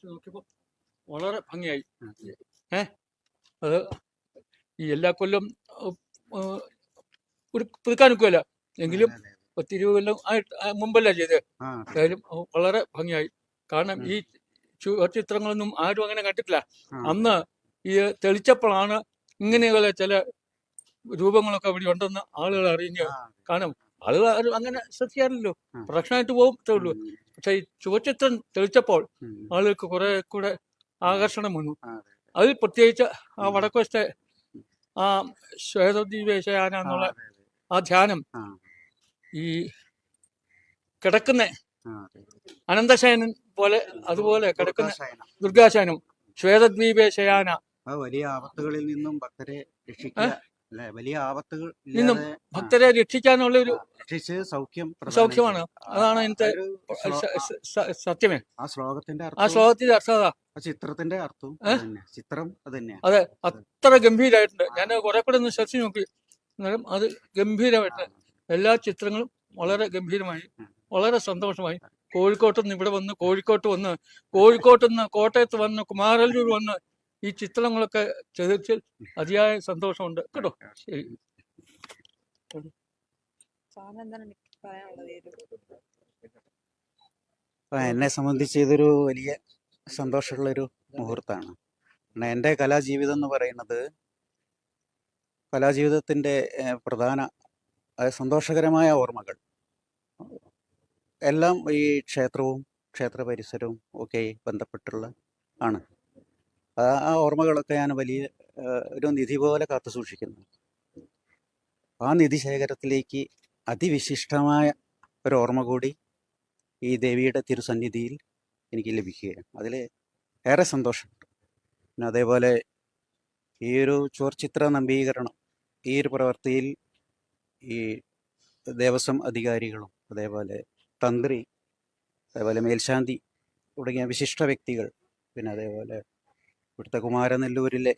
വെച്ച് നോക്കിയപ്പോൾ വളരെ ഭംഗിയായി. ഏ? അത് ഈ എല്ലാ കൊല്ലം പുതുക്കാൻ നിൽക്കുമല്ല എങ്കിലും. പത്ത് ഇരുപത് കൊല്ലം ആയിട്ട് മുമ്പല്ല ചെയ്തത് എന്തായാലും വളരെ ഭംഗിയായി. കാരണം ഈ ചിത്രങ്ങളൊന്നും ആരും അങ്ങനെ കണ്ടിട്ടില്ല. അന്ന് ഈ തെളിച്ചപ്പോഴാണ് ഇങ്ങനെയുള്ള ചില രൂപങ്ങളൊക്കെ ഇവിടെ ഉണ്ടെന്ന് ആളുകൾ അറിയുക കാരണം ആളുകൾ അങ്ങനെ ശ്രദ്ധിക്കാറില്ലല്ലോ. പ്രൊഡക്ഷനായിട്ട് പോകും ഉള്ളൂ. പക്ഷെ ഈ ചുവച്ചിത്രം തെളിച്ചപ്പോൾ. ആളുകൾക്ക് കുറെ കൂടെ ആകർഷണം വന്നു അതിൽ പ്രത്യേകിച്ച് ആ. വടക്കുവശത്തെ ആ ശ്വേതദ്വീപേശയാന എന്നുള്ള. ആ ധ്യാനം ഈ കിടക്കുന്ന അനന്തശയനൻ പോലെ അതുപോലെ കിടക്കുന്ന ദുർഗാശയനം. ദുർഗാശയനം ശ്വേതദ്വീപേശയാന വലിയ ആപത്തുകളിൽ നിന്നും ഭക്തരെ രക്ഷിക്കുക അല്ലെ? വലിയ ആപത്തുകൾ നിന്നും ഭക്തരെ രക്ഷിക്കാനുള്ള ഒരു രക്ഷിച്ച് സൗഖ്യം സൗഖ്യമാണ്. അതാണ് ഇന്നത്തെ സത്യമേ. ആ ശ്ലോകത്തിന്റെ ആ ശ്ലോകത്തിന്റെ അർത്ഥം ആ ചിത്രത്തിന്റെ അർത്ഥവും ചിത്രം അത് അതെ അത്ര ഗംഭീരമായിട്ടുണ്ട് ഞാൻ കുറെ കൂടെ ഒന്ന് ശ്രദ്ധിച്ചു നോക്കി. എന്നാലും അത് ഗംഭീരമായിട്ട് എല്ലാ ചിത്രങ്ങളും വളരെ ഗംഭീരമായി വളരെ സന്തോഷമായി. കോഴിക്കോട്ട് നിന്ന് ഇവിടെ വന്ന് കോഴിക്കോട്ട് വന്ന് കോഴിക്കോട്ട് നിന്ന് കോട്ടയത്ത് വന്ന് കുമാരല്ലൂർ വന്ന് ഈ ചിത്രങ്ങളൊക്കെ ചെയ്തതിൽ അതിയായ സന്തോഷമുണ്ട്. കേട്ടോ? ശരി. എന്നെ സംബന്ധിച്ച് ഇതൊരു വലിയ സന്തോഷമുള്ളൊരു മുഹൂർത്തമാണ്. എന്റെ കലാജീവിതം എന്ന് പറയുന്നത് കലാജീവിതത്തിന്റെ പ്രധാന സന്തോഷകരമായ ഓർമ്മകൾ. എല്ലാം ഈ ക്ഷേത്രവും ക്ഷേത്ര പരിസരവും ഒക്കെ ബന്ധപ്പെട്ടുള്ള ആണ്. ആ ഓർമ്മകളൊക്കെ ഞാൻ വലിയ ഒരു നിധി പോലെ കാത്തു സൂക്ഷിക്കുന്നു. ആ നിധി ശേഖരത്തിലേക്ക് അതിവിശിഷ്ടമായ ഒരു ഓർമ്മ കൂടി ഈ ദേവിയുടെ തിരുസന്നിധിയിൽ എനിക്ക് ലഭിക്കുകയാണ്. അതിൽ ഏറെ സന്തോഷമുണ്ട്. പിന്നെ അതേപോലെ ഈ ഒരു ചുവർച്ചിത്ര നമ്പീകരണം ഈ ഒരു പ്രവൃത്തിയിൽ ഈ ദേവസ്വം അധികാരികളും അതേപോലെ തന്ത്രി അതേപോലെ മേൽശാന്തി തുടങ്ങിയ വിശിഷ്ട വ്യക്തികൾ പിന്നെ അതേപോലെ ഇവിടുത്തെ കുമാരനെല്ലൂരിലെ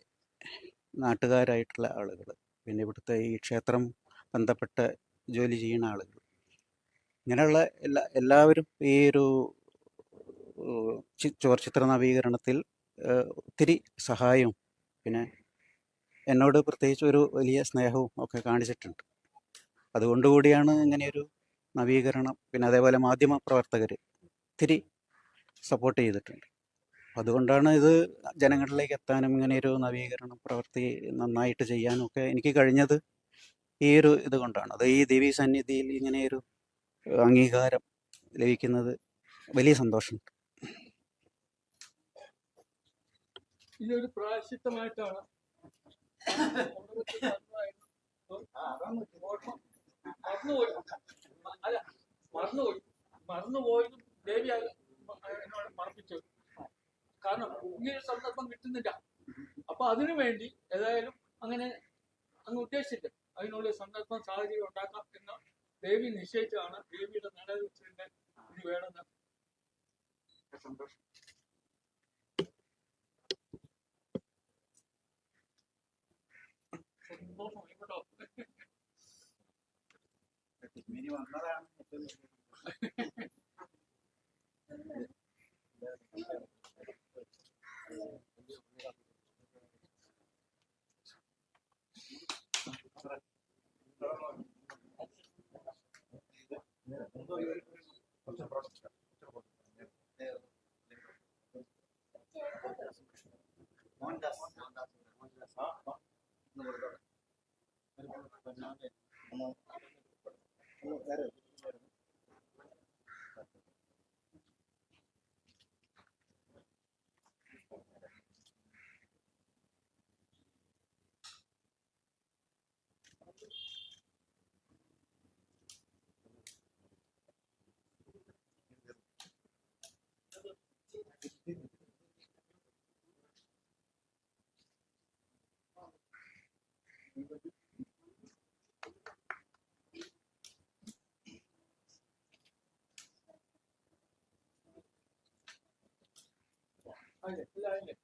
നാട്ടുകാരായിട്ടുള്ള ആളുകൾ പിന്നെ ഇവിടുത്തെ ഈ ക്ഷേത്രം ബന്ധപ്പെട്ട ജോലി ചെയ്യുന്ന ആളുകൾ ഇങ്ങനെയുള്ള എല്ലാ എല്ലാവരും ഈ ഒരു ചോർച്ചിത്ര നവീകരണത്തിൽ ഒത്തിരി സഹായവും പിന്നെ എന്നോട് പ്രത്യേകിച്ച് ഒരു വലിയ സ്നേഹവും ഒക്കെ കാണിച്ചിട്ടുണ്ട്. അതുകൊണ്ടുകൂടിയാണ് ഇങ്ങനെയൊരു നവീകരണം പിന്നെ അതേപോലെ മാധ്യമ പ്രവർത്തകർ ഒത്തിരി സപ്പോർട്ട് ചെയ്തിട്ടുണ്ട്. അതുകൊണ്ടാണ് ഇത് ജനങ്ങളിലേക്ക് എത്താനും ഇങ്ങനെ ഒരു നവീകരണ പ്രവൃത്തി നന്നായിട്ട് ചെയ്യാനും ഒക്കെ എനിക്ക് കഴിഞ്ഞത് ഈ ഒരു ഇത് കൊണ്ടാണ്. അത് ഈ ദേവി സന്നിധിയിൽ ഇങ്ങനെയൊരു അംഗീകാരം ലഭിക്കുന്നത് വലിയ സന്തോഷമുണ്ട് ഇതൊരു മറന്നുപോയി. മറന്നുപോയി. മറന്നുപോയതും കാരണം ഈ ഒരു സന്ദർഭം കിട്ടുന്നില്ല. അപ്പൊ അതിനു വേണ്ടി ഏതായാലും അങ്ങനെ അങ്ങ് ഉദ്ദേശിച്ചില്ല അതിനുള്ള സന്ദർഭം സാഹചര്യം ഉണ്ടാക്കാം എന്ന് ദേവി നിശ്ചയിച്ചാണ് ദേവിയുടെ നിലനിൽപ്പിന്റെ ഇത് വേണമെന്ന് സന്തോഷം. വന്നതാണ്. Gracias. Aja, iya.